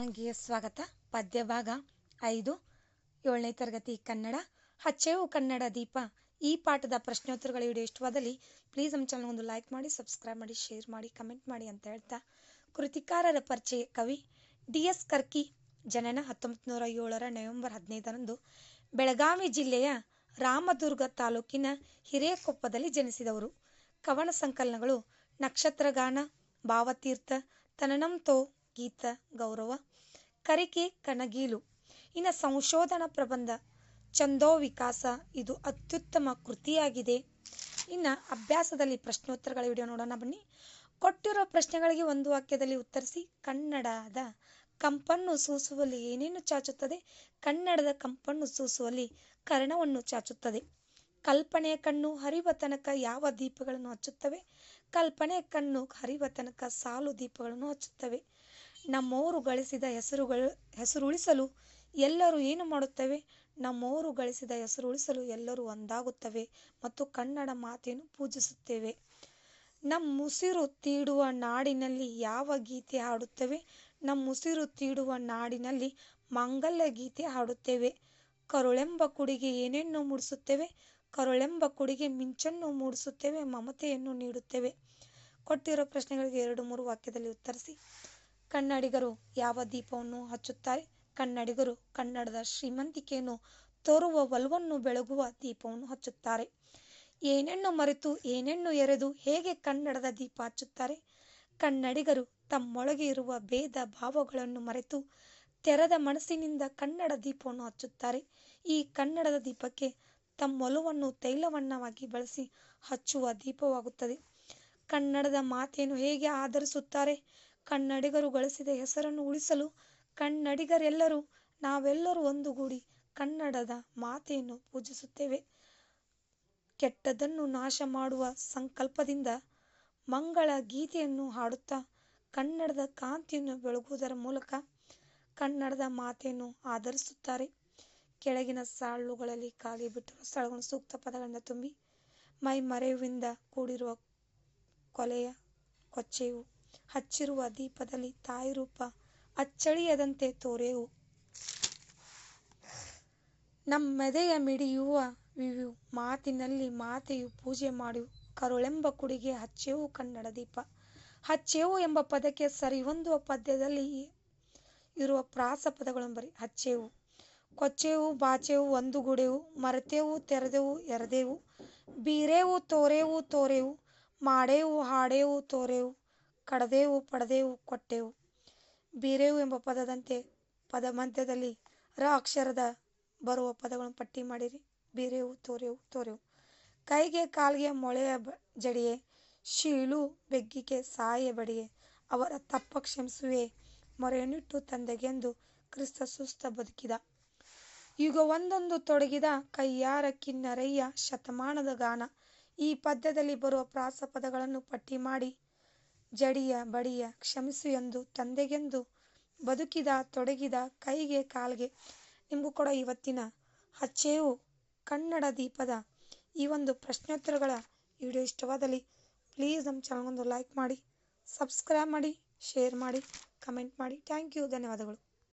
ಚಾನಲ್ಗೆ ಸ್ವಾಗತ. ಪದ್ಯ ಭಾಗ ಐದು. ಏಳನೇ ತರಗತಿ ಕನ್ನಡ. ಹಚ್ಚೆವು ಕನ್ನಡ ದೀಪ. ಈ ಪಾಠದ ಪ್ರಶ್ನೋತ್ತರಗಳ ವಿಡಿಯೋ ಇಷ್ಟವಾದಲ್ಲಿ ಪ್ಲೀಸ್ ನಮ್ಮ ಚಾನಲ್ ಒಂದು ಲೈಕ್ ಮಾಡಿ ಸಬ್ಸ್ಕ್ರೈಬ್ ಮಾಡಿ ಶೇರ್ ಮಾಡಿ ಕಮೆಂಟ್ ಮಾಡಿ ಅಂತ ಹೇಳ್ತಾ. ಕೃತಿಕಾರರ ಪರಿಚಯ ಕವಿ ಡಿ ಎಸ್ ಕರ್ಕಿ, ಜನನ ಹತ್ತೊಂಬತ್ತು ನೂರ ಏಳರ ನವೆಂಬರ್ ಹದಿನೈದರಂದು ಬೆಳಗಾವಿ ಜಿಲ್ಲೆಯ ರಾಮದುರ್ಗ ತಾಲೂಕಿನ ಹಿರೇಕೊಪ್ಪದಲ್ಲಿ ಜನಿಸಿದವರು. ಕವನ ಸಂಕಲನಗಳು ನಕ್ಷತ್ರಗಾನ, ಭಾವತೀರ್ಥ, ತನನಂತೋ ಗೀತ, ಗೌರವ, ಕರಿಕೆ, ಕಣಗೀಲು. ಇನ್ನು ಸಂಶೋಧನಾ ಪ್ರಬಂಧ, ಚಂದೋ ವಿಕಾಸ, ಇದು ಅತ್ಯುತ್ತಮ ಕೃತಿಯಾಗಿದೆ. ಇನ್ನು ಅಭ್ಯಾಸದಲ್ಲಿ ಪ್ರಶ್ನೋತ್ತರಗಳ ವಿಡಿಯೋ ನೋಡೋಣ ಬನ್ನಿ. ಕೊಟ್ಟಿರೋ ಪ್ರಶ್ನೆಗಳಿಗೆ ಒಂದು ವಾಕ್ಯದಲ್ಲಿ ಉತ್ತರಿಸಿ, ಕನ್ನಡದ ಕಂಪನ್ನು ಸೂಸುವಲ್ಲಿ ಏನೇನು ಚಾಚುತ್ತದೆ? ಕನ್ನಡದ ಕಂಪನ್ನು ಸೂಸುವಲ್ಲಿ ಕರ್ಣವನ್ನು ಚಾಚುತ್ತದೆ. ಕಲ್ಪನೆಯ ಕಣ್ಣು ಹರಿವ ತನಕ ಯಾವ ದೀಪಗಳನ್ನು ಹಚ್ಚುತ್ತವೆ? ಕಲ್ಪನೆಯ ಕಣ್ಣು ಹರಿವ ತನಕ ಸಾಲು ದೀಪಗಳನ್ನು ಹಚ್ಚುತ್ತವೆ. ನಮ್ಮೋರು ಗಳಿಸಿದ ಹೆಸರುಗಳು ಹೆಸರು ಉಳಿಸಲು ಎಲ್ಲರೂ ಏನು ಮಾಡುತ್ತವೆ? ನಮ್ಮೋರು ಗಳಿಸಿದ ಹೆಸರು ಉಳಿಸಲು ಎಲ್ಲರೂ ಒಂದಾಗುತ್ತವೆ ಮತ್ತು ಕನ್ನಡ ಮಾತೆಯನ್ನು ಪೂಜಿಸುತ್ತೇವೆ. ನಮ್ಮುಸಿರು ತೀಡುವ ನಾಡಿನಲ್ಲಿ ಯಾವ ಗೀತೆ ಹಾಡುತ್ತೇವೆ? ನಮ್ಮುಸಿರು ತೀಡುವ ನಾಡಿನಲ್ಲಿ ಮಾಂಗಲ್ಯ ಗೀತೆ ಹಾಡುತ್ತೇವೆ. ಕರುಳೆಂಬ ಕುಡಿಗೆ ಏನೇನು ಮೂಡಿಸುತ್ತೇವೆ? ಕರುಳೆಂಬ ಕುಡಿಗೆ ಮಿಂಚನ್ನು ಮೂಡಿಸುತ್ತೇವೆ, ಮಮತೆಯನ್ನು ನೀಡುತ್ತೇವೆ. ಕೊಟ್ಟಿರೋ ಪ್ರಶ್ನೆಗಳಿಗೆ ಎರಡು, ಮೂರು ವಾಕ್ಯದಲ್ಲಿ ಉತ್ತರಿಸಿ. ಕನ್ನಡಿಗರು ಯಾವ ದೀಪವನ್ನು ಹಚ್ಚುತ್ತಾರೆ? ಕನ್ನಡಿಗರು ಕನ್ನಡದ ಶ್ರೀಮಂತಿಕೆಯನ್ನು ತೋರುವ ಒಲವನ್ನು ಬೆಳಗುವ ದೀಪವನ್ನು ಹಚ್ಚುತ್ತಾರೆ. ಏನೆನ್ನು ಮರೆತು ಏನೆನ್ನು ಎರೆದು ಹೇಗೆ ಕನ್ನಡದ ದೀಪ ಹಚ್ಚುತ್ತಾರೆ? ಕನ್ನಡಿಗರು ತಮ್ಮೊಳಗೆ ಇರುವ ಭೇದ ಭಾವಗಳನ್ನು ಮರೆತು ತೆರೆದ ಮನಸ್ಸಿನಿಂದ ಕನ್ನಡ ದೀಪವನ್ನು ಹಚ್ಚುತ್ತಾರೆ. ಈ ಕನ್ನಡದ ದೀಪಕ್ಕೆ ತಮ್ಮೊಲವನ್ನು ತೈಲವನ್ನವಾಗಿ ಬಳಸಿ ಹಚ್ಚುವ ದೀಪವಾಗುತ್ತದೆ. ಕನ್ನಡದ ಮಾತೆಯನ್ನು ಹೇಗೆ ಆಧರಿಸುತ್ತಾರೆ? ಕನ್ನಡಿಗರು ಗಳಿಸಿದ ಹೆಸರನ್ನು ಉಳಿಸಲು ಕನ್ನಡಿಗರೆಲ್ಲರೂ ನಾವೆಲ್ಲರೂ ಒಂದುಗೂಡಿ ಕನ್ನಡದ ಮಾತೆಯನ್ನು ಪೂಜಿಸುತ್ತೇವೆ. ಕೆಟ್ಟದನ್ನು ನಾಶ ಮಾಡುವ ಸಂಕಲ್ಪದಿಂದ ಮಂಗಳ ಗೀತೆಯನ್ನು ಹಾಡುತ್ತಾ ಕನ್ನಡದ ಕಾಂತಿಯನ್ನು ಬೆಳಗುವುದರ ಮೂಲಕ ಕನ್ನಡದ ಮಾತೆಯನ್ನು ಆಧರಿಸುತ್ತಾರೆ. ಕೆಳಗಿನ ಸಾಲುಗಳಲ್ಲಿ ಖಾಲಿ ಬಿಟ್ಟಿರುವ ಸ್ಥಳಗಳನ್ನು ಸೂಕ್ತ ಪದಗಳಿಂದ ತುಂಬಿ ಮೈ ಮರೆಯುವಿಂದ ಕೂಡಿರುವ ಕೊಲೆಯ ಕೊಚ್ಚೆಯು ಹಚ್ಚಿರುವ ದೀಪದಲ್ಲಿ ತಾಯಿ ರೂಪ ಅಚ್ಚಳಿಯದಂತೆ ತೋರೆವು. ನಮ್ಮೆದೆಯ ಮಿಡಿಯುವ ವಿವು, ಮಾತಿನಲ್ಲಿ ಮಾತೆಯು ಪೂಜೆ ಮಾಡು, ಕರುಳೆಂಬ ಕುಡಿಗೆ ಹಚ್ಚೆವು ಕನ್ನಡ ದೀಪ. ಹಚ್ಚೆವು ಎಂಬ ಪದಕ್ಕೆ ಸರಿಹೊಂದುವ ಪದ್ಯದಲ್ಲಿ ಇರುವ ಪ್ರಾಸ ಪದಗಳನ್ನು ಬರಿ ಹಚ್ಚೆವು, ಕೊಚ್ಚೆವು, ಬಾಚೆವು, ಒಂದುಗೂಡೆವು, ಮರೆತೆವು, ತೆರೆದೆವು, ಎರೆದೆವು, ಬೀರೆವು, ತೋರೆವು ತೋರೆವು, ಮಾಡೇವು, ಹಾಡೆವು, ತೋರೆವು. ಕಡದೆವು, ಪಡೆದೆವು, ಕೊಟ್ಟೆವು. ಬೀರೆವು ಎಂಬ ಪದದಂತೆ ಪದ ಮಧ್ಯದಲ್ಲಿ ರ ಅಕ್ಷರದ ಬರುವ ಪದಗಳನ್ನು ಪಟ್ಟಿ ಮಾಡಿರಿ. ಬೀರೆವು, ತೋರೆವು ತೋರೆವು. ಕೈಗೆ, ಕಾಲಿಗೆ, ಮೊಳೆಯ ಜಡಿಯೆ. ಶೀಳು, ಬೆಗ್ಗಿಗೆ, ಸಾಯ, ಬಡಿಯೆ. ಅವರ ತಪ್ಪ ಕ್ಷಮಿಸುವೆ. ಮೊರೆಯನ್ನಿಟ್ಟು ತಂದೆಗೆಂದು ಕ್ರಿಸ್ತ ಸುಸ್ತ ಬದುಕಿದ. ಈಗ ಒಂದೊಂದು ತೊಡಗಿದ ಕೈಯಾರ ಕಿನ್ನರಯ್ಯ ಶತಮಾನದ ಗಾನ. ಈ ಪದ್ಯದಲ್ಲಿ ಬರುವ ಪ್ರಾಸ ಪದಗಳನ್ನು ಪಟ್ಟಿ ಮಾಡಿ ಜಡಿಯ ಬಡಿಯ ಕ್ಷಮಿಸು ಎಂದು ತಂದೆಗೆಂದು ಬದುಕಿದ ತೊಡಗಿದ ಕೈಗೆ ಕಾಲ್ಗೆ ನಿಮಗೂ ಕೂಡ ಇವತ್ತಿನ ಹಚ್ಚೇವು ಕನ್ನಡ ದೀಪದ ಈ ಒಂದು ಪ್ರಶ್ನೋತ್ತರಗಳ ವಿಡಿಯೋ ಇಷ್ಟವಾದಲ್ಲಿ ಪ್ಲೀಸ್ ನಮ್ಮ ಚಾನಲ್ಗೊಂದು ಲೈಕ್ ಮಾಡಿ ಸಬ್ಸ್ಕ್ರೈಬ್ ಮಾಡಿ ಶೇರ್ ಮಾಡಿ ಕಮೆಂಟ್ ಮಾಡಿ. ಥ್ಯಾಂಕ್ ಯು ಧನ್ಯವಾದಗಳು.